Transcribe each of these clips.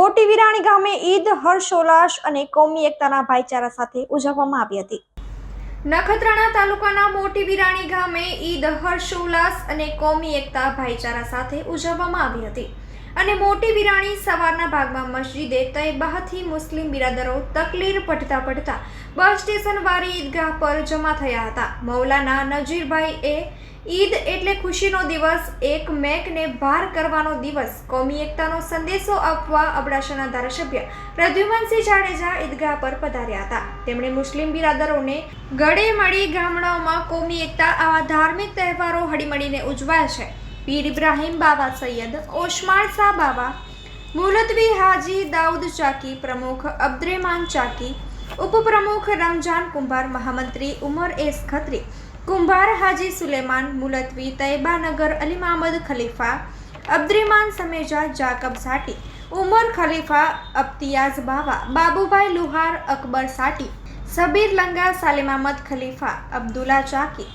મોટી વિરાણી ગામે ઈદ, હર્ષોલ્લાસ અને કોમી એકતાના ભાઈચારા સાથે ઉજવવામાં આવી હતી. નખત્રાણા તાલુકાના મોટી વિરાણી ગામે ઈદ, હર્ષોલ્લાસ અને કોમી એકતા ભાઈચારા સાથે ઉજવવામાં આવી હતી. અને મોટી વિરાણી સવારના ભાગમાં મસ્જિદે તૈબાહથી મુસ્લિમ બિરાદરો તકલીર પડતા પડતા બસ સ્ટેશન વાળી ઈદગાહ પર જમા થયા હતા. મૌલાના નજીરભાઈ એ ઈદ એટલે ખુશીનો દિવસ, એક મેકને ભાર કરવાનો દિવસ, કોમી એકતાનો સંદેશો આપવા અબડાસાના ધારાસભ્ય પ્રદ્યુમનસિંહ જાડેજા ઈદગાહ પર પધાર્યા હતા. તેમણે મુસ્લિમ બિરાદરોને ગળે મળી ગામડાઓમાં કોમી એકતા આવા ધાર્મિક તહેવારો હળીમળીને ઉજવાય છે. પીર ઇબ્રાહીમ બાબા સૈયદ ઓસ્માણ શાહ બાબા, મુલતવી હાજી દાઉદ ચાકી, પ્રમુખ અબ્દ્રેમાન ચાકી, ઉપપ્રમુખ રમજાન કુંભાર મહામંત્રી ઉમર એસ ખત્રી, કુંભાર હાજી સુલેમાન, મુલતવી તૈબાનગર અલી મહમદ ખલીફા, અબ્દ્રેમાન સમેજા જાકબ સાટી, ઉમર ખલીફા અબ્તિયાઝ બાવા, બાબુભાઈ લુહાર અકબર સાટી, સબીર લંગા સાલેમ ખલીફા, અબ્દુલ્લા ચાકી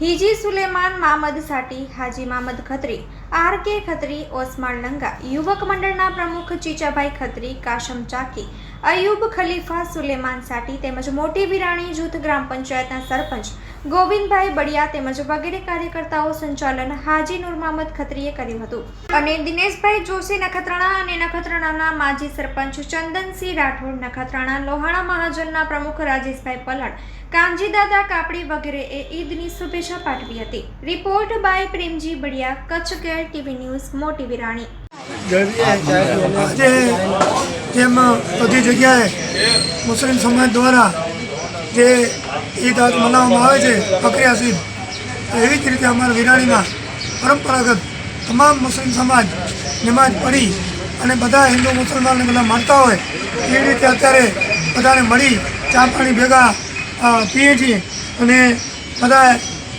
હિજી સુલેમાન મામદ સાટી, હાજી મામદ ખત્રી, આર કે ખત્રી ઓસમાણ લંગા, યુવક મંડળના પ્રમુખ ચીચાભાઈ ખત્રી, કાશમ ચાકી અયુબ ખલીફા સુલેમાન સાટી તેમજ મોટી વિરાણી જૂથ ગ્રામ પંચાયતના સરપંચ ગોવિંદભાઈ બળિયા તેમજ વગેરે કાર્યકર્તાઓ સંચાલન હાજી નૂર મામદ ખત્રીએ કર્યું હતું. અને દિનેશભાઈ જોશી નખત્રાણા અને નખત્રાણાના માજી સરપંચ ચંદનસિંહ રાઠોડ, નખત્રાણા લોહાણા મહાજનના પ્રમુખ રાજેશભાઈ પલણ કાનજીદાદા કાપડી કાપડી વગેરેએ ઈદની શુભેચ્છા પાઠવી હતી. Report by Premji Baliya Kutch care TV news, Moti Virani. આજે જેમ બધી જગ્યાએ મુસ્લિમ સમાજ દ્વારા જે ઈદ આજ મનાવવામાં આવે છે બકરિયા ઈદ એવી જ રીતે અમારા વિરાણીમાં પરંપરાગત તમામ મુસ્લિમ સમાજ નમાજ પડી અને બધા હિન્દુ મુસલમાનને બધા માનતા હોય એવી રીતે અત્યારે બધાને મળી ચા પાણી ભેગા પીએ છીએ અને બધા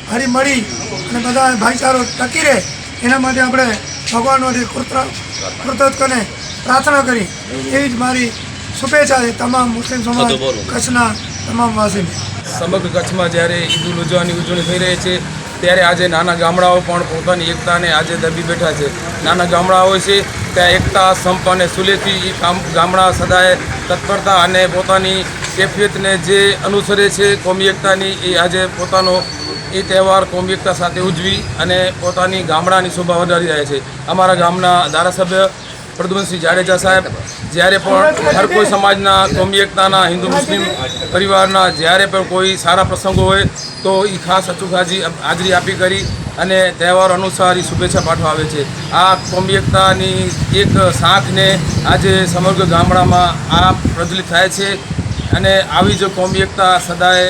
હરી મળી અને બધા ભાઈચારો ટકી રહે. એના માટે આપણે કૃત્ર કૃતજ્ઞને પ્રાર્થના કરી એવી જ મારી શુભેચ્છા છે તમામ મુસ્લિમ સમાજ કચ્છના તમામ વાસીને. સમગ્ર કચ્છમાં જ્યારે ઈદ ઉલ ઉજવાની ઉજવણી થઈ રહી છે ત્યારે આજે નાના ગામડાઓ પણ પોતાની એકતાને આજે દબી બેઠા છે. નાના ગામડાઓ છે ત્યાં એકતા સંપ અને સુલેથી એ કામ ગામડા સદાય તત્પરતા અને પોતાની કેફિયતને જે અનુસરે છે કોમી એકતાની એ આજે પોતાનો એ તહેવાર કોમી એકતા સાથે ઉજવી અને પોતાની ગામડાની શોભા વધારી રહ્યા છે. અમારા ગામના ધારાસભ્ય પ્રદ્યુમનસિંહ જાડેજા સાહેબ, જ્યારે પણ હર કોઈ સમાજના કોમી એકતાના હિન્દુ મુસ્લિમ પરિવારના જ્યારે પણ કોઈ સારા પ્રસંગો હોય, તો એ ખાસ અચૂક હાજરી આપી કરી અને તહેવાર અનુસાર એ શુભેચ્છા પાઠવા આવે છે. આ કોમી એકતાની એક શાખને આજે સમગ્ર ગામડામાં આ પ્રજ્વલિત થાય છે અને આવી જો કોમી એકતા સદાય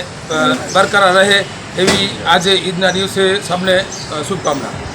બરકરાર રહે એવી આજે ઈદના દિવસે સૌને શુભકામના.